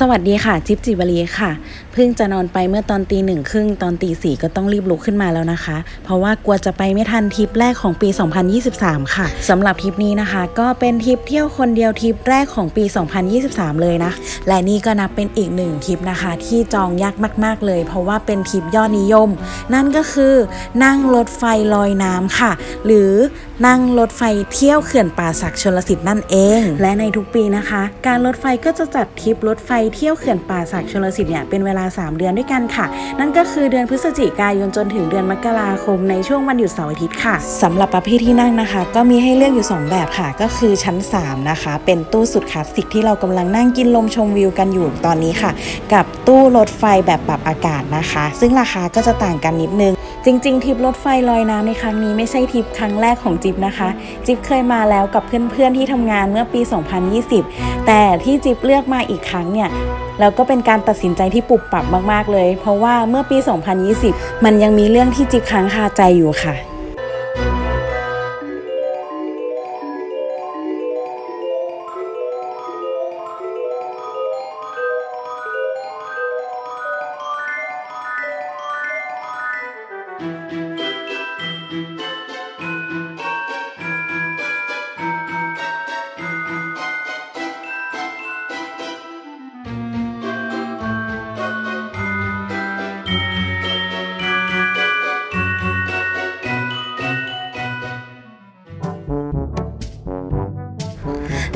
สวัสดีค่ะ จิ๊บจิบรีค่ะ เพิ่งจะนอนไปเมื่อตอนตีหนึ่งครึ่งตอนตีสี่ก็ต้องรีบลุกขึ้นมาแล้วนะคะ เพราะว่ากลัวจะไปไม่ทันทริปแรกของปี 2023 ค่ะสำหรับทริปนี้นะคะ ก็เป็นทริปเที่ยวคนเดียวทริปแรกของปี 2023 เลยนะ และนี่ก็นับเป็นอีกหนึ่งทริปนะคะ ที่จองยากมาก ๆ เลย เพราะว่าเป็นทริปยอดนิยม นั่นก็คือนั่งรถไฟลอยน้ำค่ะ หรือนั่งรถไฟเที่ยวเขื่อนป่าสักชลสิทธิ์นั่นเอง และในทุกปีนะคะ การรถไฟก็จะจัดทริปรถไฟเที่ยวเขื่อนป่าสักชลสิทธิ์เนี่ยเป็นเวลา 3 เดือนด้วยกันค่ะ นั่นก็คือเดือนพฤศจิกายนจนถึงเดือนมกราคมในช่วงวันหยุดเสาร์อาทิตย์ค่ะสำหรับประเภทที่นั่งนะคะ ก็มีให้เลือกอยู่ 2 แบบค่ะ ก็คือชั้น 3 นะคะ เป็นตู้สุดคลาสสิกที่เรากำลังนั่งกินลมชมวิวกันอยู่ตอนนี้ค่ะ กับตู้รถไฟแบบปรับอากาศนะคะ ซึ่งราคาก็จะต่างกันนิดนึง จริง ๆทริปรถไฟลอยน้ำในครั้งนี้ไม่ใช่ทริปครั้งแรกของจิ๊บนะคะ จิ๊บเคยมาแล้วกับเพื่อนๆที่ทำงานเมื่อปี 2020 แต่ที่จิ๊บเลือกมาอีกครั้งเนี่ยแล้วก็เป็นการตัดสินใจที่ปรับปรับมากๆเลย เพราะว่าเมื่อปี 2020 มันยังมีเรื่องที่จิ๊บค้างคาใจอยู่ค่ะ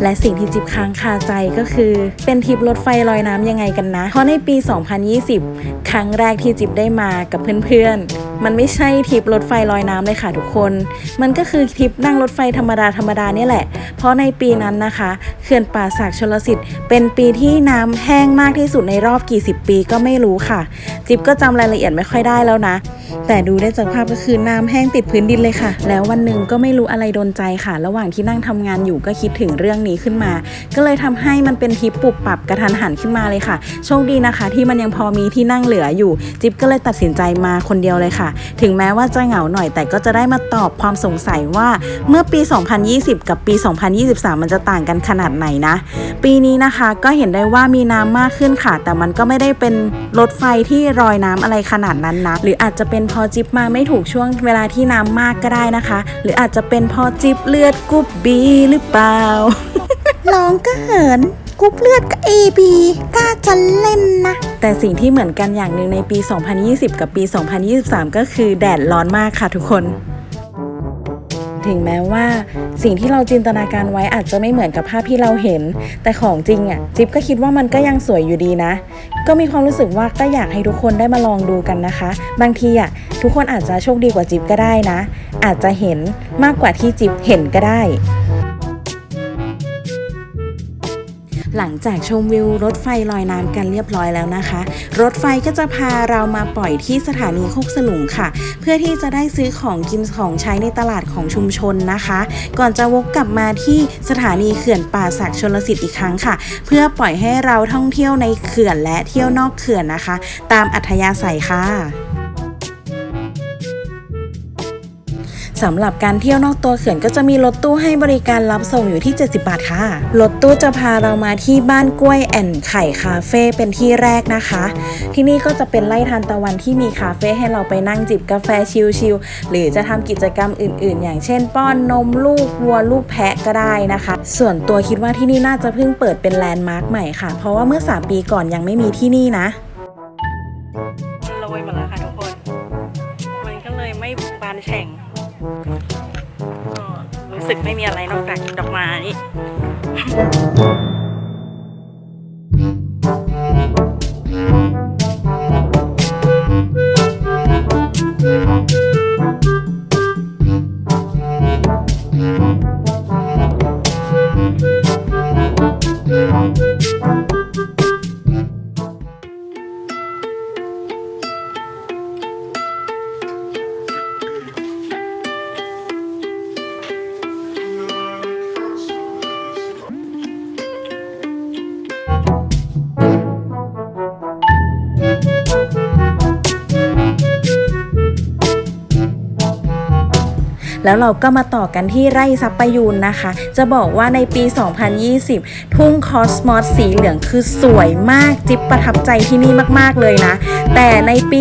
และสิ่งที่จิ๊บค้างคาใจก็คือ เป็นทริปรถไฟลอยน้ำยังไงกันนะ เพราะในปี 2020 ครั้งแรกที่จิ๊บได้มากับเพื่อนๆ มันไม่ใช่ทริปรถไฟลอยน้ำเลยค่ะทุกคน มันก็คือทริปนั่งรถไฟธรรมดาธรรมดานี่แหละ เพราะในปีนั้นนะคะ เขื่อนป่าสักชลสิทธิ์ เป็นปีที่น้ำแห้งมากที่สุดในรอบกี่สิบปีก็ไม่รู้ค่ะ จิ๊บก็จำรายละเอียดไม่ค่อยได้แล้วนะ แต่ดูได้จากภาพก็คือน้ำแห้งติดพื้นดินเลยค่ะ แล้ววันหนึ่งก็ไม่รู้อะไรโดนใจค่ะ ระหว่างที่นั่งทำงานอยู่ก็คิดถึงเรื่องนี้ขึ้นมา ก็เลยทำให้มันเป็นทริปปรับปรับกระทันหันขึ้นมาเลยค่ะ โชคดีนะคะ ที่มันยังพอมีที่นั่งเหลืออยู่ จิ๊บก็เลยตัดสินใจมาคนเดียวเลยค่ะ ถึงแม้ว่าจะเหงาหน่อยแต่ก็จะได้มาตอบความสงสัยว่าเมื่อปี 2020 กับปี 2023 มันจะต่างกันขนาดไหนนะ ปีนี้นะคะก็เห็นได้ว่ามีน้ำมากขึ้นค่ะ แต่มันก็ไม่ได้เป็นรถไฟที่รอยน้ำอะไรขนาดนั้นนะหรืออาจจะเป็นเพอจิ๊บมาไม่ถูกช่วงเวลาที่น้ำมากก็ได้นะคะ หรืออาจจะเป็นเพอจิ๊บเลือดกรุ๊บบีหรือเปล่าร้องก็เหินกรุ๊ปเลือดก็เอบีกล้าจะเล่นนะ แต่สิ่งที่เหมือนกันอย่างหนึ่งในปี 2020 กับปี 2023 ก็คือแดดร้อนมากค่ะทุกคน ถึงแม้ว่า สิ่งที่เราจินตนาการไว้อาจจะไม่เหมือนกับภาพที่เราเห็น แต่ของจริงอะจิ๊บก็คิดว่ามันก็ยังสวยอยู่ดีนะ ก็มีความรู้สึกว่าก็อยากให้ทุกคนได้มาลองดูกันนะคะ บางทีอะทุกคนอาจจะโชคดีกว่าจิ๊บก็ได้นะ อาจจะเห็นมากกว่าที่จิ๊บเห็นก็ได้ หลังจากชมวิวรถไฟลอยน้ำกันเรียบร้อยแล้วนะคะ รถไฟก็จะพาเรามาปล่อยที่สถานีโคกสลุงค่ะ เพื่อที่จะได้ซื้อของกินของใช้ในตลาดของชุมชนนะคะ ก่อนจะวกกลับมาที่สถานีเขื่อนป่าสักชนลสิทธิ์อีกครั้งค่ะ เพื่อปล่อยให้เราท่องเที่ยวในเขื่อนและเที่ยวนอกเขื่อนนะคะ ตามอัธยาศัยค่ะ สำหรับการเที่ยวนอกตัวเขื่อนก็จะมีรถตู้ให้บริการรับส่งอยู่ที่ 70 บาทค่ะ รถตู้จะพาเรามาที่บ้านกล้วยแอนไข่คาเฟ่เป็นที่แรกนะคะ ที่นี่ก็จะเป็นไร่ทานตะวันที่มีคาเฟ่ให้เราไปนั่งจิบกาแฟชิลๆหรือจะทำกิจกรรมอื่น ๆ อย่างเช่น ป้อนนมลูกวัวลูกแพะก็ได้นะคะ ส่วนตัวคิดว่าที่นี่น่าจะเพิ่งเปิดเป็นแลนด์มาร์คใหม่ค่ะ เพราะว่าเมื่อ 3 ปีก่อนยังไม่มีที่นี่นะโรยหมดแล้วค่ะทุกคน มันก็เลยไม่บานแฉ่ง สึกไม่มีอะไรนอกจากดอกไม้ แล้วเราก็มาต่อกันที่ไร่ซับปะยูนนะคะ จะบอกว่าในปี 2020 ทุ่งคอสมอสสีเหลืองคือสวยมากจิ๊บประทับใจที่นี่มากๆเลยนะ แต่ในปี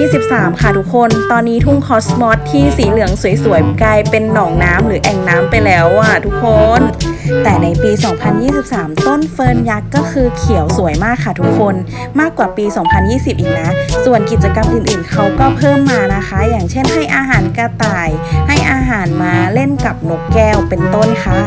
2023 ค่ะทุกคน ตอนนี้ทุ่งคอสมอสที่สีเหลืองสวยๆ กลายเป็นหนองน้ำหรือแอ่งน้ำไปแล้วอะทุกคน แต่ในปี 2023 ต้นเฟิร์นยักษ์ก็คือเขียวสวยมากค่ะทุกคน มากกว่าปี 2020 อีกนะ ส่วนกิจกรรมอื่นๆ เขาก็เพิ่มมานะคะ อย่างเช่นให้อาหารกระต่าย ให้อาหารมาเล่นกับนกแก้วเป็นต้นค่ะ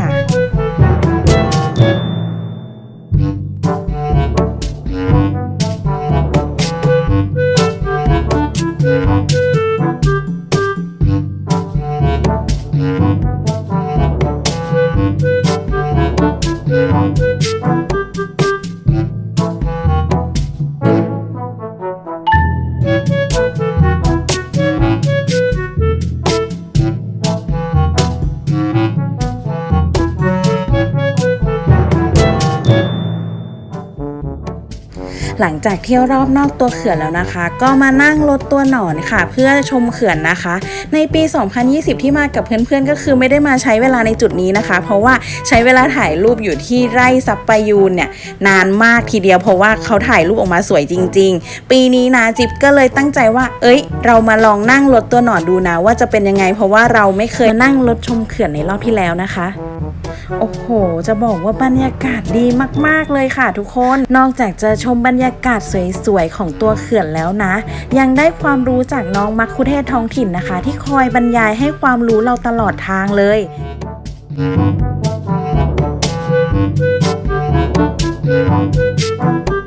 หลังจากเที่ยวรอบนอกตัวเขื่อนแล้วนะคะ ก็มานั่งรถตัวหนอนค่ะ เพื่อชมเขื่อนนะคะ ในปี 2020 ที่มากับเพื่อนๆ ก็คือไม่ได้มาใช้เวลาในจุดนี้นะคะ เพราะว่าใช้เวลาถ่ายรูปอยู่ที่ไร่ซับปยูนเนี่ยนานมากทีเดียวเพราะว่าเขาถ่ายรูปออกมาสวยจริง ๆ ปีนี้นะจิ๊บก็เลยตั้งใจว่า เอ้ย เรามาลองนั่งรถตัวหนอนดูนะว่าจะเป็นยังไง เพราะว่าเราไม่เคยนั่งรถชมเขื่อนในรอบที่แล้วนะคะ โอ้โห จะบอกว่าบรรยากาศดีมาก ๆ เลยค่ะทุกคน นอกจากจะชมบรรยากาศสวย ๆ ของตัวเขื่อนแล้วนะ ยังได้ความรู้จากน้องมักคุเทศท้องถิ่นนะคะ ที่คอยบรรยายให้ความรู้เราตลอดทางเลยแล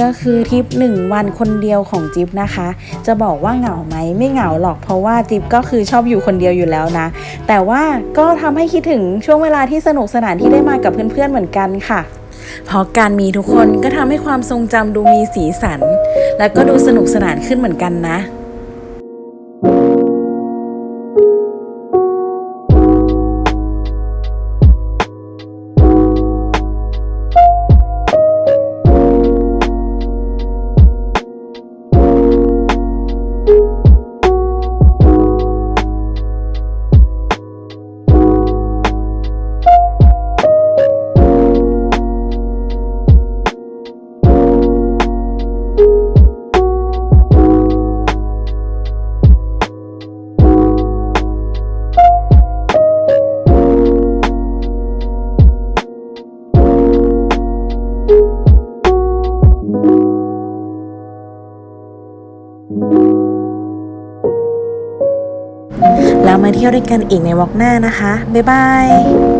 ก็คือทริปหนึ่งวันคนเดียวของจิ๊บนะคะ จะบอกว่าเหงาไหมไม่เหงาหรอกเพราะว่าจิ๊บก็คือชอบอยู่คนเดียวอยู่แล้วนะ แต่ว่าก็ทำให้คิดถึงช่วงเวลาที่สนุกสนานที่ได้มากับเพื่อนๆเหมือนกันค่ะเพราะการมีทุกคนก็ทำให้ความทรงจำดูมีสีสัน และก็ดูสนุกสนานขึ้นเหมือนกันนะ แล้วมาเที่ยวด้วยกันอีกในวอกหน้านะคะ บ๊ายบาย